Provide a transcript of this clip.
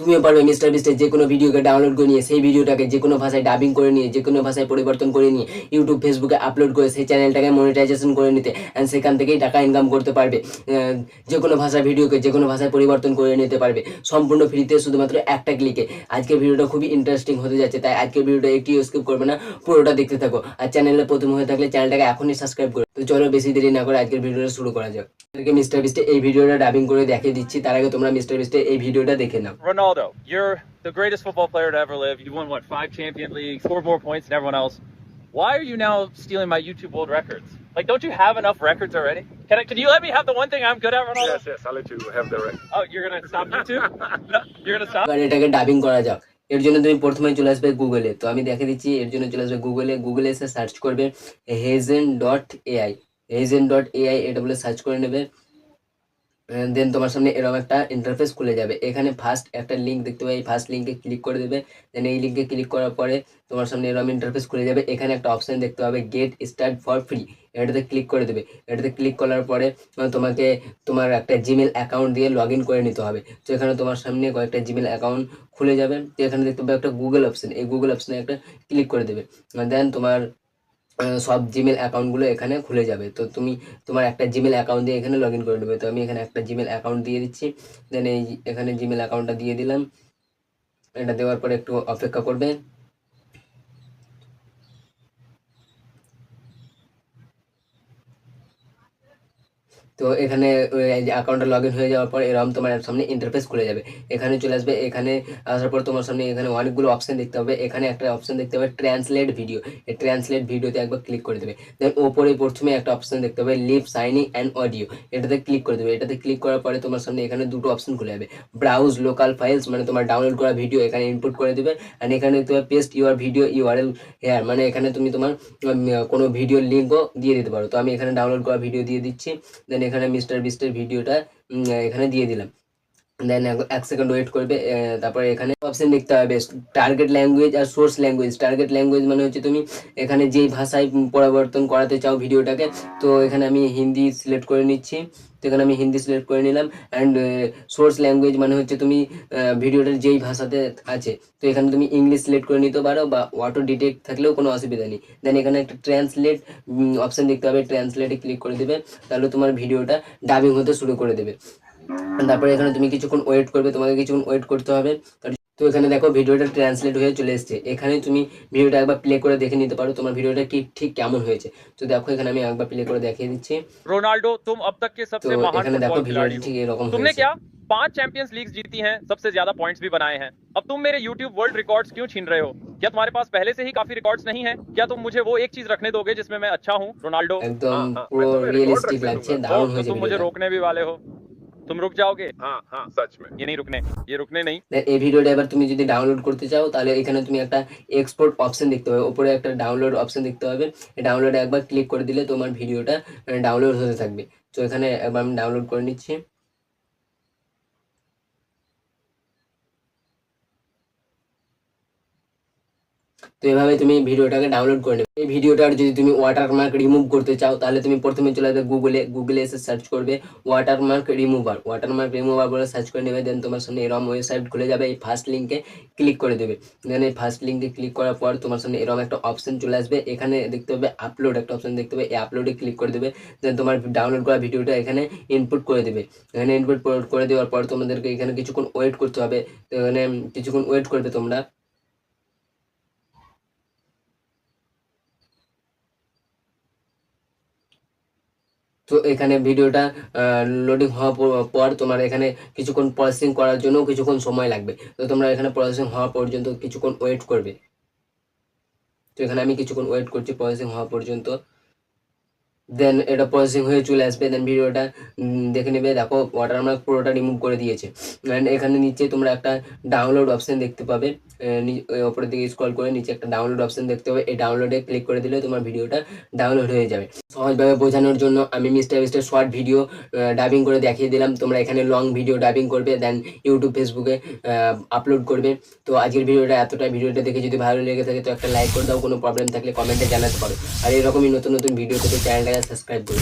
তুমিও পারবে মিস্টার বিস্টের যে কোনো ভিডিওকে ডাউনলোড করে নিয়ে, সেই ভিডিওটাকে যে কোনো ভাষায় ডাবিং করে নিয়ে যে কোনো ভাষায় পরিবর্তন করে নিয়ে ইউটিউব ফেসবুকে আপলোড করে সেই চ্যানেলটাকে মনিটাইজেশন করে নিতে অ্যান্ড সেখান থেকেই টাকা ইনকাম করতে পারবে। যে কোনো ভাষার ভিডিওকে যে কোনো ভাষায় পরিবর্তন করে নিতে পারবে। সম্পূর্ণ ফ্রিতে শুধুমাত্র একটা ক্লিকে আজকের ভিডিওটা খুবই ইন্টারেস্টিং হতে যাচ্ছে, তাই আজকের ভিডিওটা একটি স্কিপ করবে না, পুরোটা দেখতে থাকো। আর চ্যানেলে প্রথম হয়ে থাকলে চ্যানেলটাকে এখনই সাবস্ক্রাইব করো। তো চলো বেশি দেরি না করে আজকের ভিডিওটা শুরু করা যাক। মিস্টার বিস্টে এই ভিডিওটা ডাবিং করে দেখিয়ে দিচ্ছি, তার আগে তোমরা মিস্টার বিস্টে এই ভিডিওটা দেখে নাও। Ronaldo, you're the greatest football player to ever live. You won what five Champions Leagues, four more points than everyone else. Why are you now stealing my YouTube world records? Like, don't you have enough records already? Can I, can you let me have the one thing I'm good at, Ronaldo? Yes, yes, I'll let you have the right. Oh, you're gonna stop YouTube? No, you're gonna stop? এবার এটাকে dubbing করা যাক এর জন্য তুমি প্রথমে চলে আসবে গুগলে তো আমি দেখে দিচ্ছি এর জন্য চলে আসবে গুগলে গুগলে এসে সার্চ করবে HeyGen dot AI HeyGen dot AI এটা বলে সার্চ করে নেবে দেন তোমার সামনে এরকম একটা ইন্টারফেস খুলে যাবে। এখানে ফার্স্ট একটা লিঙ্ক দেখতে পাবে। এই ফার্স্ট লিঙ্কে ক্লিক করে দেবে। দেন এই লিঙ্কে ক্লিক করার পরে তোমার সামনে এরকম ইন্টারফেস খুলে যাবে। এখানে একটা অপশন দেখতে পাবে গেট স্টার্ট ফর ফ্রি এটাতে ক্লিক করে দেবে। এটাতে ক্লিক করার পরে তোমাকে তোমার একটা জিমেল অ্যাকাউন্ট দিয়ে লগ করে নিতে হবে। তো এখানে তোমার সামনে কয়েকটা জিমেল অ্যাকাউন্ট খুলে যাবে। তো এখানে দেখতে পাবে একটা গুগল অপশান এই গুগল অপশানে একটা ক্লিক করে দেবে। দেন তোমার সব জিমেল অ্যাকাউন্টগুলো এখানে খুলে যাবে। তো তুমি তোমার একটা জিমেল অ্যাকাউন্ট দিয়ে এখানে লগ ইন করে নেবে। তো আমি এখানে একটা জিমেল অ্যাকাউন্ট দিয়ে দিচ্ছি। দেন এই এখানে জিমেল অ্যাকাউন্টটা দিয়ে দিলাম। এটা দেওয়ার পরে একটু অপেক্ষা করবে। তো এখানে অ্যাকাউন্টটা লগ ইন হয়ে যাওয়ার পর এরকম তোমার সামনে ইন্টারফেস খুলে যাবে। এখানে চলে আসবে, এখানে আসার পর তোমার সামনে এখানে অনেকগুলো অপশন দেখতে হবে। এখানে একটা অপশন দেখতে হবে ট্রান্সলেট ভিডিও এই ট্রান্সলেট ভিডিওতে একবার ক্লিক করে দেবে। দেন ওপরে প্রথমে একটা অপশন দেখতে হবে লিভ সাইনিং অ্যান্ড অডিও এটাতে ক্লিক করে দেবে। এটাতে ক্লিক করার পরে তোমার সামনে এখানে দুটো অপশন খুলে যাবে। ব্রাউজ লোকাল ফাইলস মানে তোমার ডাউনলোড করা ভিডিও এখানে ইনপুট করে দেবে। অ্যান্ড এখানে তুমি paste your video URL here মানে এখানে তুমি তোমার কোনো ভিডিও লিঙ্কও দিয়ে দিতে পারো। তো আমি এখানে ডাউনলোড করা ভিডিও দিয়ে দিচ্ছি। দেন এখানে মিস্টার বিস্টের ভিডিওটা এখানে দিয়ে দিলাম। দেন এক সেকেন্ড ওয়েট করবে তারপরে এখানে অপশন দেখতে হবে টার্গেট ল্যাঙ্গুয়েজ আর সোর্স ল্যাঙ্গুয়েজ টার্গেট ল্যাঙ্গুয়েজ মানে হচ্ছে তুমি এখানে যেই ভাষায় পরিবর্তন করাতে চাও ভিডিওটাকে, তো এখানে আমি হিন্দি সিলেক্ট করে নিচ্ছি। তো এখানে আমি হিন্দি সিলেক্ট করে নিলাম অ্যান্ড সোর্স ল্যাঙ্গুয়েজ মানে হচ্ছে তুমি ভিডিওটার যেই ভাষাতে আছে, তো এখানে তুমি ইংলিশ সিলেক্ট করে নিতে পারো বা অটো ডিটেক্ট থাকলেও কোনো অসুবিধা নেই। দেন এখানে একটা ট্রান্সলেট অপশন দেখতে হবে ট্রান্সলেটে ক্লিক করে দেবে, তাহলে তোমার ভিডিওটা ডাবিং হতে শুরু করে দেবে। তারপরে এখানে তুমি কিছুক্ষণ ওয়েট করবে তোমাকে কিছুক্ষণ ওয়েট করতে হবে তো এখানে দেখো ভিডিওটা ট্রান্সলেট হয়ে চলে এসেছে এখানে তুমি ভিডিওটা একবার প্লে করে দেখে নিতে পারো তোমার ভিডিওটা কি ঠিক কেমন হয়েছে তো দেখো এখানে আমি একবার প্লে করে দেখিয়ে দিচ্ছি रोनाल्डो तुम अब तक के তো सबसे महान এখানে দেখো फुटबॉल ভিডিওটা खिलाड़ी हो ঠিক এরকম तुमने হয়েছে क्या पांच चैंपियंस लीग्स जीती हैं सबसे ज्यादा पॉइंट्स भी बनाए हैं अब तुम मेरे YouTube वर्ल्ड रिकॉर्ड्स क्यों छीन रहे हो क्या तुम्हारे पास पहले से ही काफी रिकॉर्ड्स नहीं है क्या तुम मुझे वो एक चीज रखने दोगे जिसमें मैं अच्छा हूँ रोनाल्डो একদম হ্যাঁ, হ্যাঁ, পুরো একদম record রিয়েলিস্টিক রাখবে লাগছে তোমরা। দারুণ तो হয়েছে तुम मुझे ভিডিওটা रोकने भी वाले हो तुम रुक जाओगे हाँ हाँ सच में ये नहीं रुकने ये रुकने नहीं দেন এই ভিডিওটা এবার তুমি যদি ডাউনলোড করতে চাও তাহলে এখানে তুমি একটা এক্সপোর্ট অপশন দেখতে পাবে উপরে একটা ডাউনলোড অপশন দেখতে পাবে এই ডাউনলোডে একবার ক্লিক করে দিলে তোমার ভিডিওটা ডাউনলোড হতে থাকবে তো এখানে একবার আমি ডাউনলোড করে নিচ্ছি তো এভাবে তুমি ভিডিওটাকে ডাউনলোড করে নেবে। এই ভিডিওটার যদি তুমি ওয়াটারমার্ক রিমুভ করতে চাও, তাহলে তুমি প্রথমে চলে যাবে গুগলে গুগলে এসে সার্চ করবে ওয়াটারমার্ক রিমুভার ওয়াটারমার্ক রিমুভার বলে সার্চ করে নেবে দেন তোমার সামনে এরম ওয়েবসাইট খুলে যাবে। এই ফার্স্ট লিঙ্কে ক্লিক করে দেবে। দেন এই ফার্স্ট লিঙ্কে ক্লিক করার পর তোমার সামনে এরকম একটা অপশন চলে আসবে। এখানে দেখতে হবে আপলোড একটা অপশন দেখতে হবে এই আপলোডে ক্লিক করে দেবে। দেন তোমার ডাউনলোড করা ভিডিওটা এখানে ইনপুট করে দেবে। এখানে ইনপুট করে দেওয়ার পর তোমাদেরকে এখানে কিছুক্ষণ ওয়েট করতে হবে। তো এখানে কিছুক্ষণ ওয়েট করবে তোমরা। তো এখানে ভিডিওটা লোডিং হওয়ার পর- তোমার এখানে কিছুক্ষণ প্রসেসিং করার জন্য কিছুক্ষণ সময় লাগবে। তো তোমরা এখানে প্রসেসিং হওয়া পর্যন্ত কিছুক্ষণ ওয়েট করবে। তো এখানে আমি কিছুক্ষণ ওয়েট করছি প্রসেসিং হওয়া পর্যন্ত। দেন এটা প্রসেসিং হয়ে চলে আসবে দেন ভিডিওটা দেখে নেবে, দেখো ওয়াটারমার্ক পুরোটা রিমুভ করে দিয়েছে। অ্যান্ড এখানে নিচে তোমরা একটা ডাউনলোড অপশন দেখতে পাবে। ওপরের দিকে স্ক্রল করে নিচে একটা ডাউনলোড অপশন দেখতে পাবে। এই ডাউনলোডে ক্লিক করে দিলে তোমার ভিডিওটা ডাউনলোড হয়ে যাবে। সহজভাবে বোঝানোর জন্য আমি mister mister short video dubbing করে দেখিয়ে দিলাম। তোমরা এখানে লং ভিডিও ডাবিং করবে দেন ইউটিউব ফেসবুকে আপলোড করবে। তো আজকের ভিডিওটা এতটা ভিডিওটা দেখে যদি ভালো লেগে থাকে, তো একটা লাইক করে দাও। কোনো প্রবলেম থাকলে কমেন্টে জানাতে পারো। আর এরকমই নতুন নতুন ভিডিও থেকে চ্যানেলটাকে সাবস্ক্রাইব করে